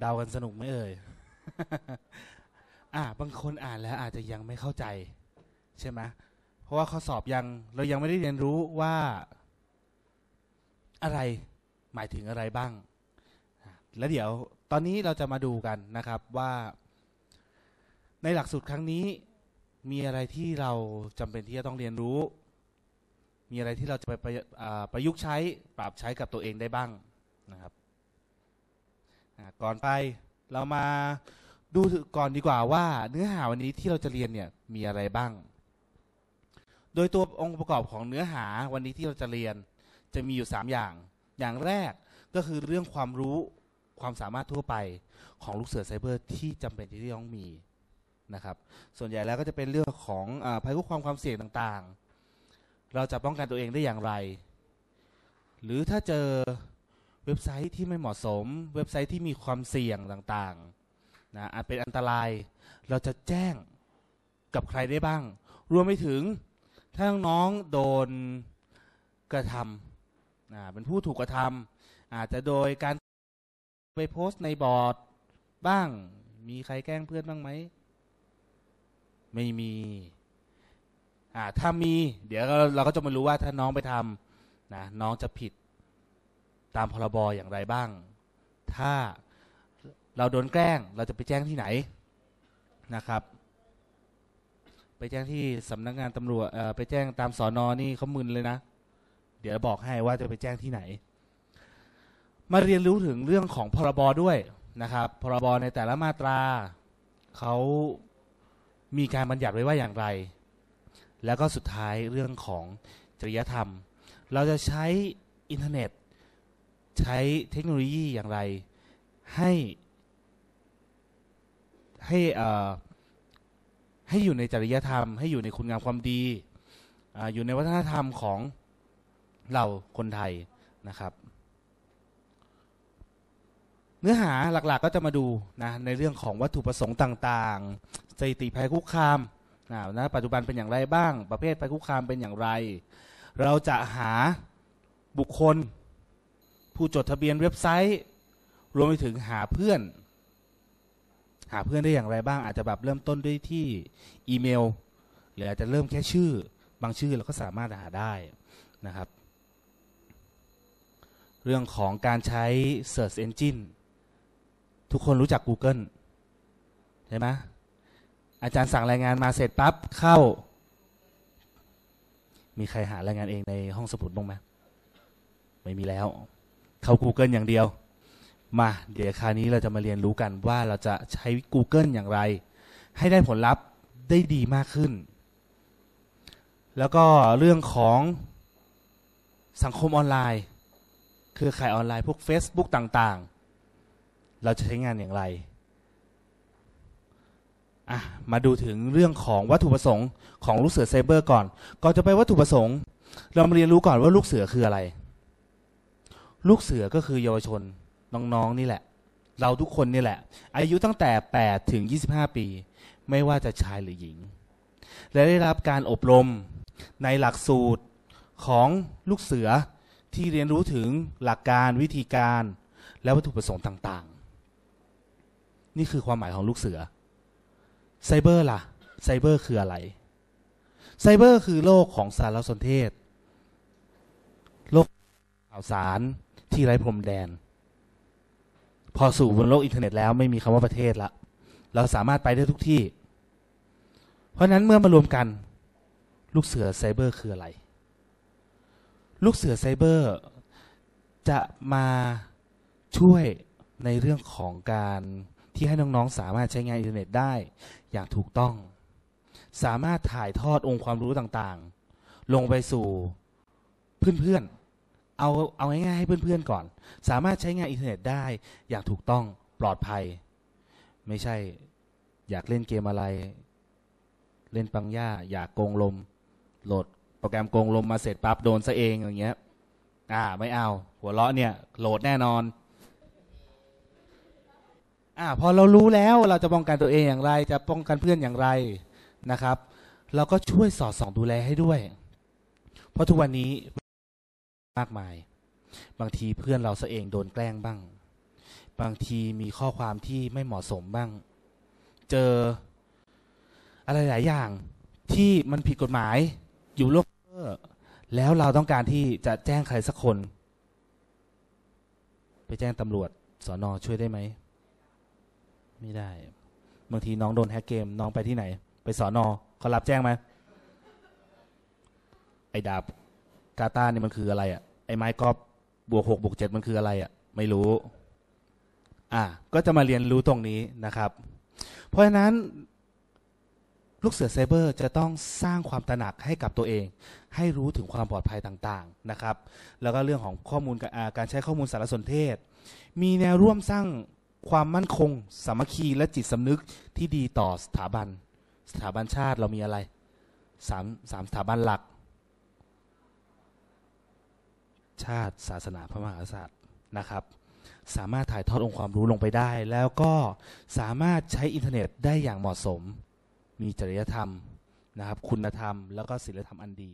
เดากันสนุกไหมเอ่ย อ่า บางคนอ่านแล้วอาจจะยังไม่เข้าใจ ใช่ไหมเพราะว่าข้อสอบยังเรายังไม่ได้เรียนรู้ว่าอะไรหมายถึงอะไรบ้าง แล้วเดี๋ยวตอนนี้เราจะมาดูกันนะครับว่า ในหลักสูตรครั้งนี้ มีอะไรที่เราจำเป็นที่จะต้องเรียนรู้ มีอะไรที่เราจะไปประประยุกต์ใช้ปรับใช้กับตัวเองได้บ้างนะครับ ก่อนไปเรามาดูก่อนดีกว่าว่า เนื้อหาวันนี้ที่เราจะเรียนเนี่ยมีอะไรบ้าง โดยตัวองค์ประกอบของเนื้อหาวันนี้ที่เราจะเรียนจะมีอยู่ 3 อย่าง อย่างแรกก็คือเรื่องความรู้ความสามารถทั่วไปของลูกเสือไซเบอร์ที่จำเป็นที่ต้องมีนะครับส่วนใหญ่แล้วก็จะเป็นเรื่องของอภัยคุกความความเสี่ยงต่างๆ เราจะป้องกันตัวเองได้อย่างไร หรือถ้าเจอ เว็บไซต์ที่ไม่เหมาะสม เว็บไซต์ที่มีความเสี่ยงต่างๆนะอาจเป็นอันตราย เราจะแจ้งกับใครได้บ้าง รวมไปถึงถ้าน้องโดนกระทำอ่าเป็นผู้ถูกกระทำอาจจะโดยการไปโพสต์ในบอร์ดบ้าง มีใครแกล้งเพื่อนบ้างไหม ไม่มีอ่าถ้ามี เดี๋ยวเราก็จะมารู้ว่าถ้าน้องไปทำนะน้องจะผิด ตามพรบอย่างไรบ้าง ถ้าเราโดนแกล้งเราจะไปแจ้งที่ไหนนะครับ ไปแจ้งที่สำนักงานตำรวจไปแจ้งตามสอนอนี่เขามึนเลยนะ เดี๋ยวบอกให้ว่าจะไปแจ้งที่ไหน มาเรียนรู้ถึงเรื่องของพรบด้วยนะครับ พรบในแต่ละมาตราเขามีการบัญญัติไว้ว่าอย่างไร แล้วก็สุดท้ายเรื่องของจริยธรรม เราจะใช้อินเทอร์เน็ต ใช้เทคโนโลยีอย่างไร ให้ให้ให้อยู่ในจริยธรรม ให้อยู่ในคุณงามความดีออยู่ในวัฒนธรรมของเราคนไทยนะครับ เนื้อหาหลักๆก็จะมาดูนะในเรื่องของวัตถุประสงค์ต่างๆสถิติภัยคุกคามนะนะปัจจุบันเป็นอย่างไรบ้าง ประเภทภัยคุกคามเป็นอย่างไร เราจะหาบุคคล ผู้จดทะเบียนเว็บไซต์ รวมไปถึงหาเพื่อน หาเพื่อนได้อย่างไรบ้างอาจจะแบบเริ่มต้นด้วยที่อีเมล หรืออาจจะเริ่มแค่ชื่อ บางชื่อเราก็สามารถหาได้นะครับ เรื่องของการใช้ Search Engine ทุกคนรู้จัก Google ใช่ไหมอาจารย์สั่งรายงานมาเสร็จปั๊บเข้า มีใครหารายงานเองในห้องสมุดบ้างไหมไม่มีแล้ว เข้า Google อย่างเดียว มาเดี๋ยวคราวนี้เราจะมาเรียนรู้กันว่าเราจะใช้ Google อย่างไร ให้ได้ผลลัพธ์ได้ดีมากขึ้น แล้วก็เรื่องของสังคมออนไลน์เครือข่ายออนไลน์พวก Facebook ต่างๆ เราจะใช้งานอย่างไรอะมาดูถึงเรื่องของวัตถุประสงค์ของลูกเสือไซเบอร์ก่อน ก่อนจะไปวัตถุประสงค์ เรามาเรียนรู้ก่อนว่าลูกเสือคืออะไร ลูกเสือก็คือเยาวชนน้องๆนี่แหละ เราทุกคนนี่แหละ อายุตั้งแต่ 8 ถึง 25 ปี ไม่ว่าจะชายหรือหญิง และได้รับการอบรมในหลักสูตรของลูกเสือที่เรียนรู้ถึงหลักการวิธีการ และวัตถุประสงค์ต่างๆ นี่คือความหมายของลูกเสือไซเบอร์ล่ะไซเบอร์คืออะไรไซเบอร์คือโลกของสารสนเทศ โลกข่าวสาร ที่ไร้พรมแดน พอสู่บนโลกอินเทอร์เน็ตแล้วไม่มีคำว่าประเทศละ เราสามารถไปได้ทุกที่ เพราะฉะนั้นเมื่อมารวมกัน ลูกเสือไซเบอร์คืออะไร ลูกเสือไซเบอร์ จะมาช่วยในเรื่องของการที่ให้น้องๆ สามารถใช้งานอินเทอร์เน็ตได้อย่างถูกต้อง สามารถถ่ายทอดองค์ความรู้ต่างๆ ลงไปสู่เพื่อนๆ เอาเอาง่ายๆให้เพื่อนๆก่อน สามารถใช้งานอินเทอร์เน็ตได้ อย่างถูกต้องปลอดภัย ไม่ใช่อยากเล่นเกมอะไร เล่นปังย่า อยากโกงลม โหลดโปรแกรมโกงลมมาเสร็จปั๊บโดนซะเองอย่างเงี้ย อ่า ไม่เอา หัวเราะเนี่ย โหลดแน่นอน อ่า พอเรารู้แล้วเราจะป้องกันตัวเองอย่างไร จะป้องกันเพื่อนอย่างไรนะครับ เราก็ช่วยสอดส่องดูแลให้ด้วย เพราะทุกวันนี้ มากมาย บางทีเพื่อนเราเองโดนแกล้งบ้าง บางทีมีข้อความที่ไม่เหมาะสมบ้าง เจออะไรหลายอย่างที่มันผิดกฎหมายอยู่โลกเวอร์แล้วเราต้องการที่จะแจ้งใครสักคน ไปแจ้งตำรวจสอนอช่วยได้ไหม ไม่ได้ บางทีน้องโดนแฮกเกม น้องไปที่ไหน ไปสอนอเขารับแจ้งไหมไอ้ดาบกาตาร์นี่ยมันคืออะไรอะ่ะ ไอ้ไม้กอล์ฟบวกหกบวกเจ็ดมันคืออะไรอะ่ะ ไม่รู้ อะก็จะมาเรียนรู้ตรงนี้นะครับ เพราะฉะนั้นลูกเสือไซเบอร์จะต้องสร้างความตระหนักให้กับตัวเอง ให้รู้ถึงความปลอดภัยต่างๆนะครับ แล้วก็เรื่องของข้อมูลการอ่าการใช้ข้อมูลสารสนเทศ มีแนวร่วมสร้างความมั่นคง สามัคคีและจิตสำนึกที่ดีต่อสถาบัน สถาบันชาติเรามีอะไรสามสามสถาบันหลัก ชาติ ศาสนาพระมหากษัตริย์นะครับ สามารถถ่ายทอดองค์ความรู้ลงไปได้ แล้วก็สามารถใช้อินเทอร์เน็ตได้อย่างเหมาะสม มีจริยธรรมนะครับ คุณธรรม แล้วก็ศีลธรรมอันดี